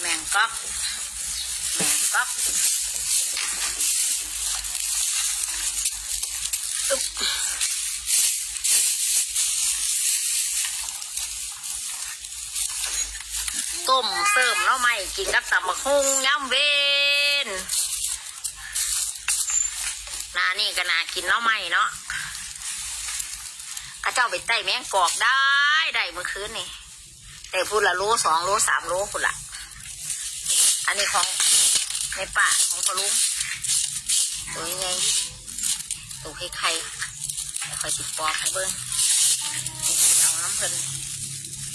แมงกอกแมงก๊อกแมงก๊อกต้มเสริมแล้วไม่กินกับตับมะฮุงย่ำเวนนานี่ก็นากินแล้วไม่เนาะข้าเจ้าไปไต่แมงกอกได้ได้เมื่อคืนนี่ แต่พูดละโลสองโลสามโลพูดละอันนี้ของในป่าของพลุงตัวยังไงตัวไข่ไข่คอยติดปอกให้เบิ้งเอาน้ำเพิ่น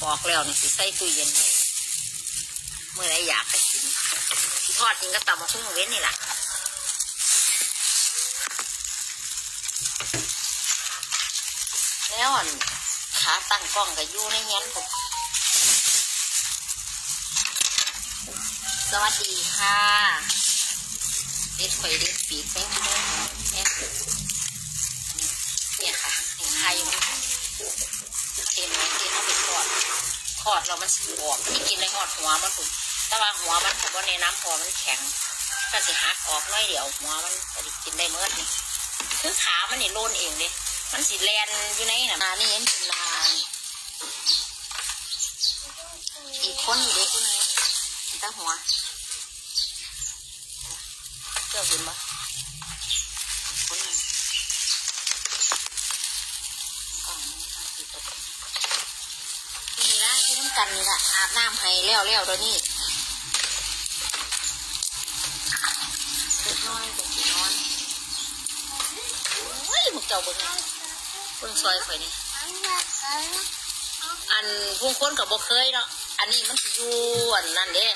ปอกแล้วนี่สิใส่ตู้เย็นไว้เมื่อไรอยากไปกินสิทอดกินก็ตำมาคุ้งเว้นนี่แหละแล้วอันขาตั้งกล้องก็อยู่ในเงี้ยผม สวัสดีค่ะเด็ดข่อยเด็ดปีกแป้งแป้งแป้งเนี่ยค่ะไข่มันเต็มเลยเต็มเอาไปทอดทอดเรามันสีออกที่กินในหอดหัวมันถูกแต่ว่าหัวมันผมว่าในน้ำพอมันแข็งก็สิหักออกน้อยเดียวหัวมันก็ได้กินได้เมื่อนี่คือขามันนี่โลนเองเลยมันสิแลนอยู่ในน่ะนานี่เห็นเป็นลานอีกคนอยู่เด็ก คนนึงตั้งหัวเจ้าเห็นปะคนนึงนี่ละที่น้ำกันนี่ละอาบน้ำให้แล้วแล้วเดี๋ยวนี้เล็กน้อยเด็กน้อยโอ้ยมึงเจ้าบิ่งนะเบิ่งซอยข่อยนี่อันพวงค้นกับบ่เคยเนาะ อันนี้มันสิอยู่อันนั่นเด้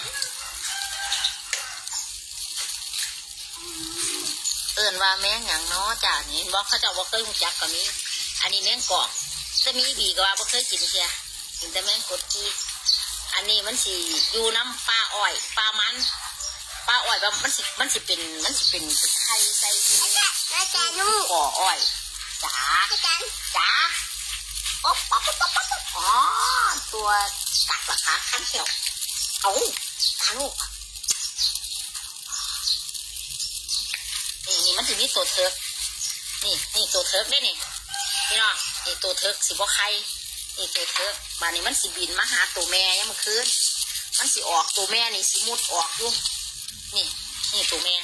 เอิ้นว่าแมงหยังเนาะจ้านี่บอกเขาเจ้าบ่เคยรู้จักก็มี อันนี้แมงกอกจะมีบีก็ว่าบ่เคยกินเชียกินแต่แมงกดกีอันนี้มันสิอยู่น้ำปลาอ้อยปลามันปลาอ้อยว่ามันสิมันสิเป็นมันสิเป็นไข่ใส่ที่แล้วจะลูกก่ออ้อยจ๋าพี่กันจ๋าโอ๊บป๊บป๊บป๊บป๊บป๊บอ๋อตัว กัดเหรอคะข้างเขียวเอาตาลูกนี่นี่มันจะมีตัวเทิร์กนี่นี่ตัวเทิร์กได้นี่พี่น้องนี่ตัวเทิร์กสิบ่ไข่นี่ตัวเทิร์กบานนี้มันสิบินมาหาตัวแม่ยังมื่อคืนมันสิออกตัวแม่นี่สิมุดออกอยู่นี่นี่ตัวแม่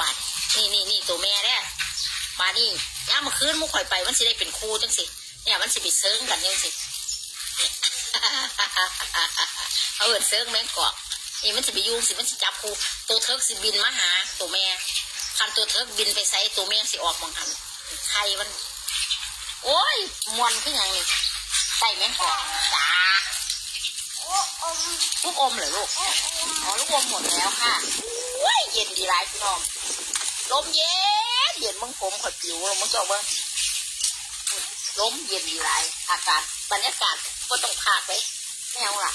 บาดนี่นี่นี่ตัวแม่เนี่ยบาดนี่ย่ามมาคืนมุกข่อยไปมันสิได้เป็นครูจังสิเนี่ยมันสิไปเซิงกันจังสิเนี่ย เอาเอินเซิงแมงกอกนี่มันสิไปยุ่งสิมันสิจับครูตัวเทิกสิบินมาหาตัวแม่คันตัวเทิกบินไปใส่ตัวแม่สิออกมองหันไข่มัน โอ้ยมวนขึ้นย่างนี้ใส่แมงกอกจ้าลูกอมเหรอลูกอ๋อลูกอมหมดแล้วค่ะว้ยเย็นดีไรพี่น้องลมเย็นเย็นมึงผมขอปิวลมึงจ้าเบิ้งลมเย็นดีไรอากาศบรรยากาศ ก็ต้องพากไปไม่เอาล่ะ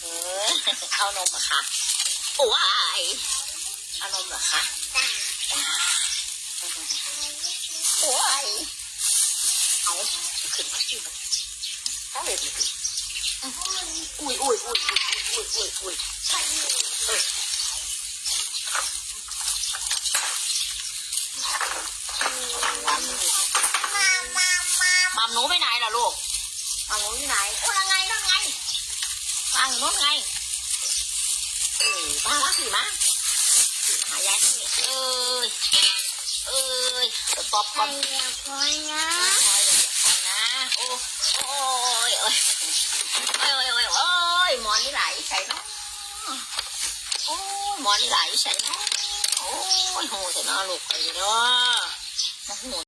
เออเอานมเหรอะคะโอ้ยเอานมเหรอคะจ้าจ้าโอ้ยเอาขึ้นมาสิมันถ้าเห็นมันสิอุ้ยอุ้ยอุ้ยอุ้ยอุ้ยอุ้ยอุ้ยเออมามามามัมหนูไปไหนล่ะลูกมัมหนูอยู่ไหนโอ้ยไงนั่นไงวางอยู่ นู้นไง เออมาละสิมาหายายนี่เอ้ยเอ้ยเดี๋ยวป๊อปไปป๊อปเรียบร้อยนะโอ้ยอย่าไปนะโอ้โอ้ยโอ้ยโอ้ยโอ้ยโอ้ยโอ้ยหมอนนี่ไหลใส่เนาะโอ้ยหมอนนี่ไหลใส่เนาะโอ้ยโหแต่เนาะลูกไปเนาะโอ้โห